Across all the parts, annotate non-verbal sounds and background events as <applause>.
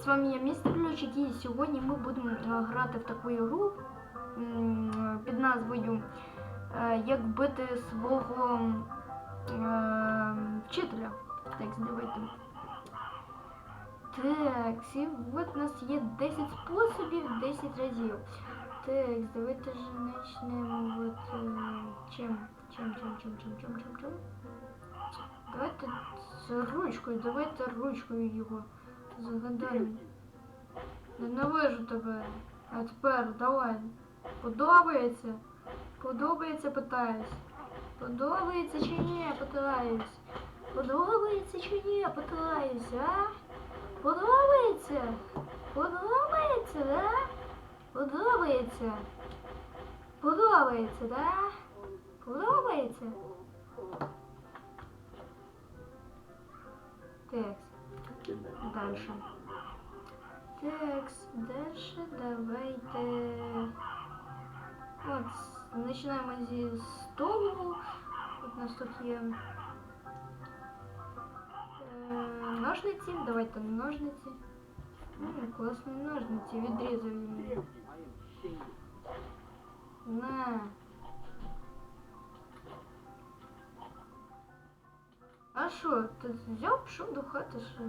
з вами я містер Льочик і сьогодні ми будемо е, грати в таку ігру під назвою е, Як бити свого е, вчителя. Так, давайте. Так, і от у нас є 10 способів, 10 разів. Так, давайте ж почнемо от е, чим? Чим, чим, чим, чим, чим, чим, чим? Давайте з ручкою, давайте ручкою його загадаємо. Ненавижу тебе. А тепер давай. Подобається? Подобається, питаюсь. Подобається чи ні, питаюсь. Подобається чи ні, питаюсь, а? Подобається? Подобається, да? Подобається. Подобається, да? Подобається? Текст. Дальше. Текст. Дальше давайте. От, починаємо зі столу. От у нас тут є е, ножниці. Давайте ножниці. М, класні ножниці. Відрізав її. На. А що, ти взяв, пішов до хати, що?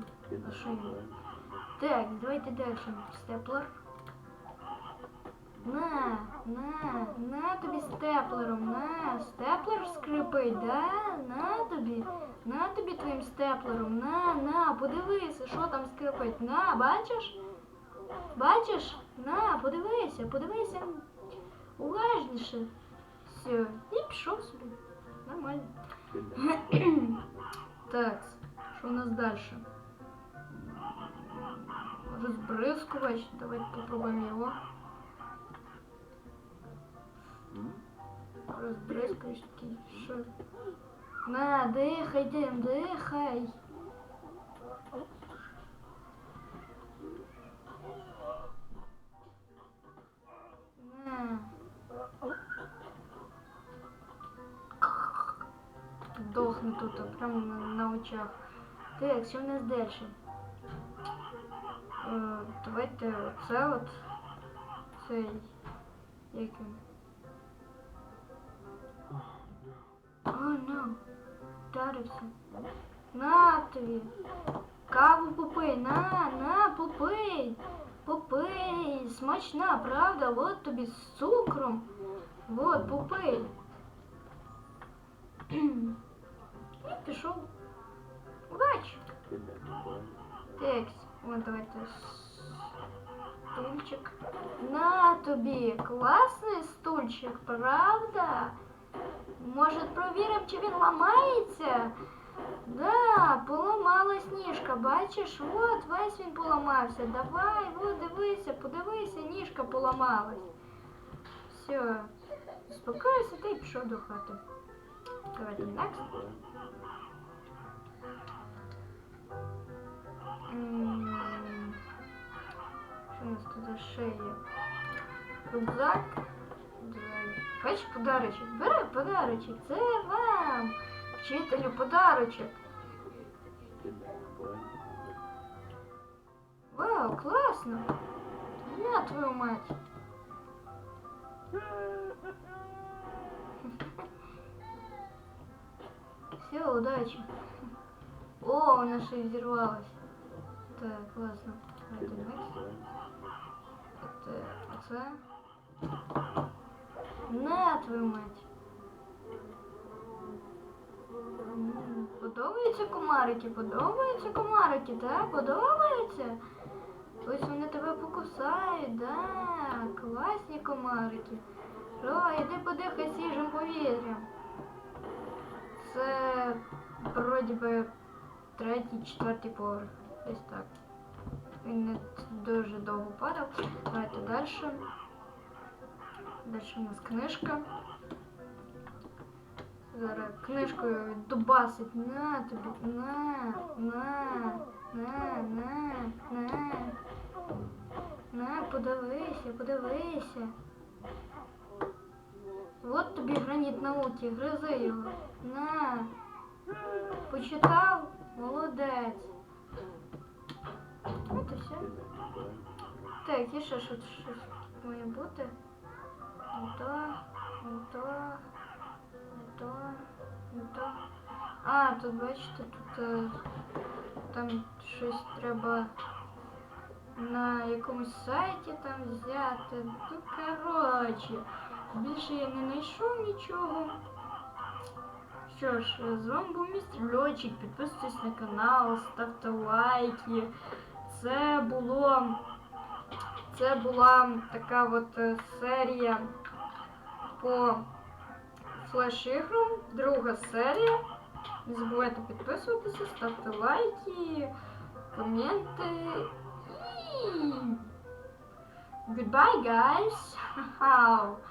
Так, давайте далі. Степлер. На, на, на тобі степлером, на, степлер скрипить, да? На тобі, на тобі твоїм степлером, на, на, подивися, що там скрипить. На, бачиш? Бачиш? На, подивися, подивися. Уважніше. Все, і пішов собі. Нормально. <coughs> Так, що у нас дальше? Розбризкувач. Давайте попробуємо його. Розбризкувач такий. Що? На, дихай, Дим, дихай. Дохне тут, прямо на, на очах. Так, що в нас далі? Давайте оце от. Цей. Як він? О, ну. Вдарився. На тобі. Каву попий, на, на, попий. Попий. Смачна, правда? От тобі з цукром. Вот, попий. Текст. Вон давайте. Стульчик. На тобі. Класний стульчик, правда? Може, провіримо, чи він ламається? Да, поламалась ніжка, бачиш? От, весь він поламався. Давай, от, дивися, подивися, ніжка поламалась. Все. Заспокоївся та й пішов до хати. Давайте next. Нас є? Рюкзак. Бачиш подарочок? Бери подарочок. Це вам. Вчителю подарочок. Вау, класно. На твою мать. Все, удачи. О, вона ще й взірвалась. Так. Давайте next. Це, оце. На твою мать. Подобаються комарики, подобаються комарики, так? Подобаються? Ось вони тебе покусають, да? Класні комарики. Що, іди подихай свіжим повітрям. Це вроді би третій, четвертий поверх. Десь так. Він дуже довго падав. Давайте далі. Далі у нас книжка. Зараз книжкою дубасить на тобі. На, на, на, на, на. На, подивися, подивися. От тобі граніт науки, гризи його. На. Почитав? Молодець. Все. Так, і ще щось, щось має бути. Не то, не то, не то, не то. А, тут бачите, тут е, там щось треба на якомусь сайті там взяти. Ну, коротше, більше я не знайшов нічого. Що ж, з вами був містер Льотчик. Підписуйтесь на канал, ставте лайки. Це було. Це була така от е, серія по флеш-іграм. Друга серія. Не забувайте підписуватися, ставте лайки, коменти і. Goodbye, guys! <laughs>